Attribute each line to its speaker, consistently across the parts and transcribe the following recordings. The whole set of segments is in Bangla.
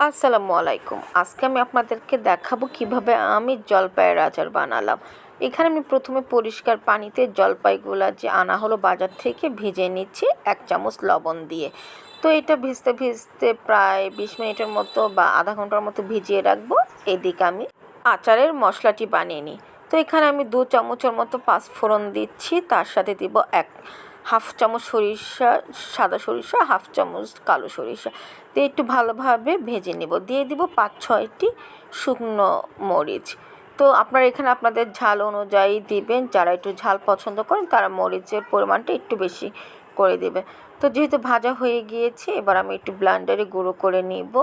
Speaker 1: আসসালামু আলাইকুম। আজকে আমি আপনাদেরকে দেখাবো কীভাবে আমি জলপাইয়ের আচার বানালাম। এখানে আমি প্রথমে পরিষ্কার পানিতে জলপাইগুলা যে আনা হলো বাজার থেকে ভিজিয়ে নিচ্ছি এক চামচ লবণ দিয়ে। তো এটা ভিজতে ভিজতে প্রায় বিশ মিনিটের মতো বা আধা ঘণ্টার মতো ভিজিয়ে রাখব। এদিকে আমি আচারের মশলাটি বানিয়ে নিই। তো এখানে আমি দু চামচের মতো পাঁচ ফোড়ন দিচ্ছি, তার সাথে দিব এক হাফ চামচ সরিষা, সাদা সরিষা, হাফ চামচ কালো সরিষা। দিয়ে একটু ভালোভাবে ভেজে নেব। দিয়ে দিব পাঁচ, ছয়টি শুকনো মরিচ। তো আপনারা এখানে আপনাদের ঝাল অনুযায়ী দিবেন। যারা একটু ঝাল পছন্দ করেন, তারা মরিচের পরিমাণটা একটু বেশি করে দেবে। তো যেহেতু ভাজা হয়ে গিয়েছে, এবার আমি একটু ব্লান্ডারে গুঁড়ো করে নিব।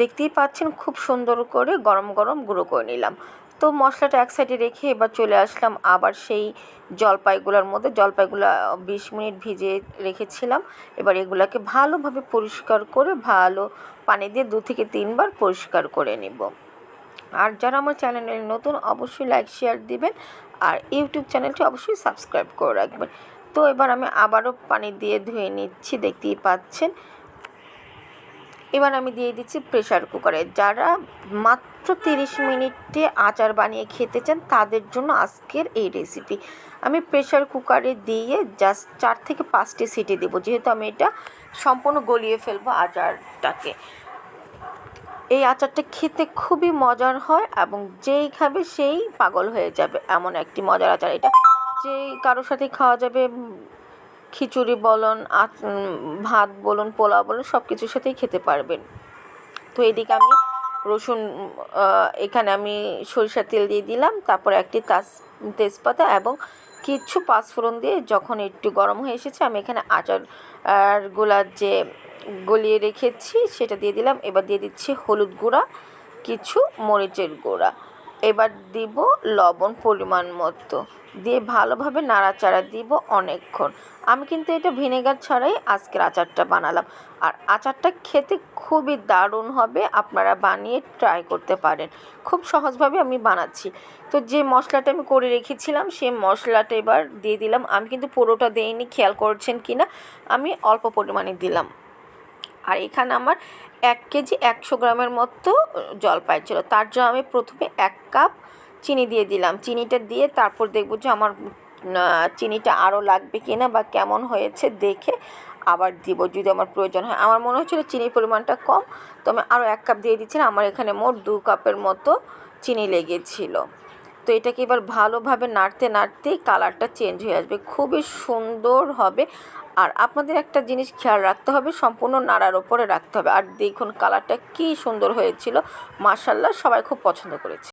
Speaker 1: দেখতেই পাচ্ছেন, খুব সুন্দর করে গরম গরম গুঁড়ো করে নিলাম। তো মশলাটা এক সাইডে রেখে এবার চলে আসলাম আবার সেই জলপাইগুলোর মধ্যে। জলপাইগুলো বিশ মিনিট ভিজে রেখেছিলাম। এবার এগুলাকে ভালোভাবে পরিষ্কার করে ভালো পানি দিয়ে দু থেকে তিনবার পরিষ্কার করে নিব। আর যারা আমার চ্যানেলে নতুন, অবশ্যই লাইক শেয়ার দিবেন। আর ইউটিউব চ্যানেলটি অবশ্যই সাবস্ক্রাইব করে রাখবেন। তো এবার আমি আবারও পানি দিয়ে ধুয়ে নিচ্ছি, দেখতেই পাচ্ছেন। এবার আমি দিয়ে দিচ্ছি প্রেশার কুকারে যারা মাত্র তিরিশ মিনিটে আচার বানিয়ে খেতে চান, তাদের জন্য আজকের এই রেসিপি আমি প্রেশার কুকারে দিয়ে জাস্ট চার থেকে পাঁচটি সিটি দেবো, যেহেতু আমি এটা সম্পূর্ণ গলিয়ে ফেলব আচারটাকে। এই আচারটা খেতে খুবই মজার হয় এবং যেই খাবে সেই পাগল হয়ে যাবে, এমন একটি মজার আচার এটা। যেই কারোর সাথে খাওয়া যাবে খিচুড়ি বলুন ভাত বলুন, পোলাও বলুন সব কিছুর সাথেই খেতে পারবেন। তো এদিকে আমি রসুন এখানে আমি সরিষার তেল দিয়ে দিলাম, তারপর একটি তাজ তেজপাতা এবং কিছু পাঁচফোড়ন দিয়ে যখন একটু গরম হয়ে এসেছে, আমি এখানে আচার আর গোলার যে গলিয়ে রেখেছি, সেটা দিয়ে দিলাম। এবার দিয়ে দিচ্ছি হলুদ গুঁড়া, কিছু মরিচের গুঁড়া। এবার দিব লবণ পরিমাণ মতো। দিয়ে ভালোভাবে নাড়াচাড়া দিব অনেকক্ষণ। আমি কিন্তু এটা ভিনেগার ছাড়াই আজকের আচারটা বানালাম। আর আচারটা খেতে খুবই দারুণ হবে, আপনারা বানিয়ে ট্রাই করতে পারেন। খুব সহজভাবে আমি বানাচ্ছি। তো যে মশলাটা আমি করে রেখেছিলাম সেই মশলাটা এবার দিয়ে দিলাম। আমি কিন্তু পুরোটা দিইনি, খেয়াল করছেন কি না আমি অল্প পরিমাণে দিলাম। আর এখানে আমার এক কেজি একশো গ্রামের মতো জলপাই ছিল তার জন্য আমি প্রথমে এক কাপ চিনি দিয়ে দিলাম। চিনিটা দিয়ে তারপর দেখব যে আমার চিনিটা আরও লাগবে কি না বা কেমন হয়েছে দেখে আবার দিব যদি আমার প্রয়োজন হয়। আমার মনে হচ্ছিল চিনির পরিমাণটা কম, তো আমি আরও এক কাপ দিয়ে দিচ্ছিলাম। আমার এখানে মোট দু কাপের মতো চিনি লেগেছিল। তো এটাকে এবার ভালোভাবে নাড়তে, নাড়তেই কালারটা চেঞ্জ হয়ে আসবে। খুবই সুন্দর হবে। আর আপনাদের একটা জিনিস খেয়াল রাখতে হবে, সম্পূর্ণ নাড়ার ওপরে রাখতে হবে। আর দেখুন কালারটা কি সুন্দর হয়েছিল। মার্শাল্লাহ সবাই খুব পছন্দ করেছে।